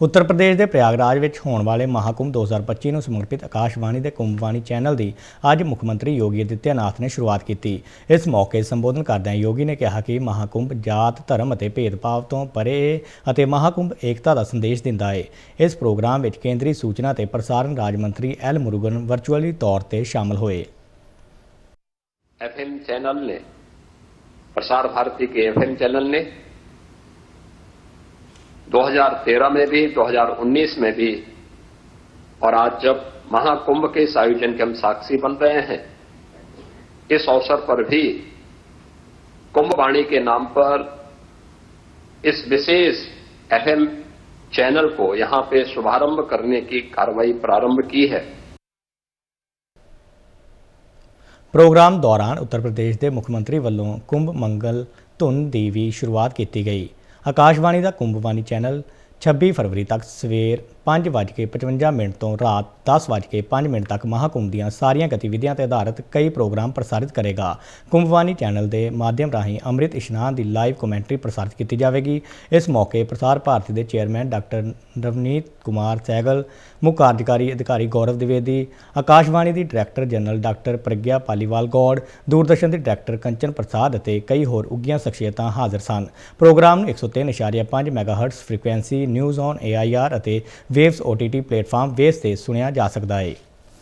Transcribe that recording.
ਉੱਤਰ ਪ੍ਰਦੇਸ਼ ਦੇ ਪ੍ਰਯਾਗਰਾਜ ਵਿੱਚ ਹੋਣ ਵਾਲੇ ਮਹਾਕੁੰਭ 2025 ਨੂੰ ਸਮਰਪਿਤ ਆਕਾਸ਼ਵਾਣੀ ਦੇ ਕੁੰਭਵਾਣੀ ਚੈਨਲ ਦੀ ਅੱਜ ਮੁੱਖ ਮੰਤਰੀ ਯੋਗੀ ਆਦਿੱਤਿਆਨਾਥ ਨੇ ਸ਼ੁਰੂਆਤ ਕੀਤੀ ਇਸ ਮੌਕੇ ਸੰਬੋਧਨ ਕਰਦਿਆਂ ਯੋਗੀ ਨੇ ਕਿਹਾ ਕਿ ਮਹਾਕੁੰਭ ਜਾਤ ਧਰਮ ਅਤੇ ਭੇਦਭਾਵ ਤੋਂ ਪਰੇ ਹੈ ਅਤੇ ਮਹਾਕੁੰਭ ਏਕਤਾ ਦਾ ਸੰਦੇਸ਼ ਦਿੰਦਾ ਹੈ ਇਸ ਪ੍ਰੋਗਰਾਮ ਵਿੱਚ ਕੇਂਦਰੀ ਸੂਚਨਾ ਤੇ ਪ੍ਰਸਾਰਣ ਰਾਜ ਮੰਤਰੀ ਐਲ ਮੁਰੂਗਨ ਵਰਚੁਅਲੀ ਤੌਰ ਤੇ ਸ਼ਾਮਲ ਹੋਏ एफएम चैनल ने प्रसार भारती के एफएम चैनल ने 2013 में भी 2019 में भी और आज जब महाकुंभ के इस आयोजन के हम साक्षी बन रहे हैं इस अवसर पर भी कुंभ वाणी के नाम पर इस विशेष एफएम चैनल को यहां पे शुभारंभ करने की कार्रवाई प्रारंभ की है ਪ੍ਰੋਗਰਾਮ ਦੌਰਾਨ ਉੱਤਰ ਪ੍ਰਦੇਸ਼ ਦੇ ਮੁੱਖ ਮੰਤਰੀ ਵੱਲੋਂ ਕੁੰਭ ਮੰਗਲ ਧੁਨ ਦੀ ਵੀ ਸ਼ੁਰੂਆਤ ਕੀਤੀ ਗਈ ਆਕਾਸ਼ਵਾਣੀ ਦਾ ਕੁੰਭਵਾਨੀ ਚੈਨਲ 26 ਫਰਵਰੀ ਤੱਕ ਸਵੇਰ 5:55 ਮਿੰਟ ਤੋਂ ਰਾਤ 10:05 ਮਿੰਟ ਤੱਕ ਮਹਾਕੁੰਭ ਦੀਆਂ ਸਾਰੀਆਂ ਗਤੀਵਿਧੀਆਂ ਤੇ ਆਧਾਰਿਤ ਕਈ ਪ੍ਰੋਗਰਾਮ ਪ੍ਰਸਾਰਿਤ ਕਰੇਗਾ। ਕੁੰਭਵਾਨੀ ਚੈਨਲ ਦੇ ਮਾਧਿਅਮ ਰਾਹੀਂ ਅੰਮ੍ਰਿਤ ਇਸ਼ਨਾਨ ਦੀ ਲਾਈਵ ਕਮੈਂਟਰੀ ਪ੍ਰਸਾਰਿਤ ਕੀਤੀ ਜਾਵੇਗੀ। ਇਸ ਮੌਕੇ ਪ੍ਰਸਾਰ ਭਾਰਤੀ ਦੇ ਚੇਅਰਮੈਨ ਡਾਕਟਰ ਰਵਨੀਤ ਕੁਮਾਰ ਸੈਗਲ, ਮੁੱਖ ਕਾਰਜਕਾਰੀ ਅਧਿਕਾਰੀ ਗੌਰਵ ਦਿਵੇਦੀ, ਆਕਾਸ਼ਵਾਣੀ ਦੀ director general doctor Pragya Paliwal Gaur, Doordarshan ਦੇ ਡਾਇਰੈਕਟਰ ਕੰਚਨ ਪ੍ਰਸਾਦ ਅਤੇ ਕਈ ਹੋਰ ਉੱਘੀਆਂ ਸ਼ਖਸੀਅਤਾਂ ਹਾਜ਼ਰ ਸਨ। ਪ੍ਰੋਗਰਾਮ ਨੂੰ 103.5 megahertz frequency, news on AIR ਅਤੇ ਵੇਵਸ OTT ਪਲੇਟਫਾਰਮ ਵੇਵਸ ਤੇ ਸੁਣਿਆ ਜਾ ਸਕਦਾ ਹੈ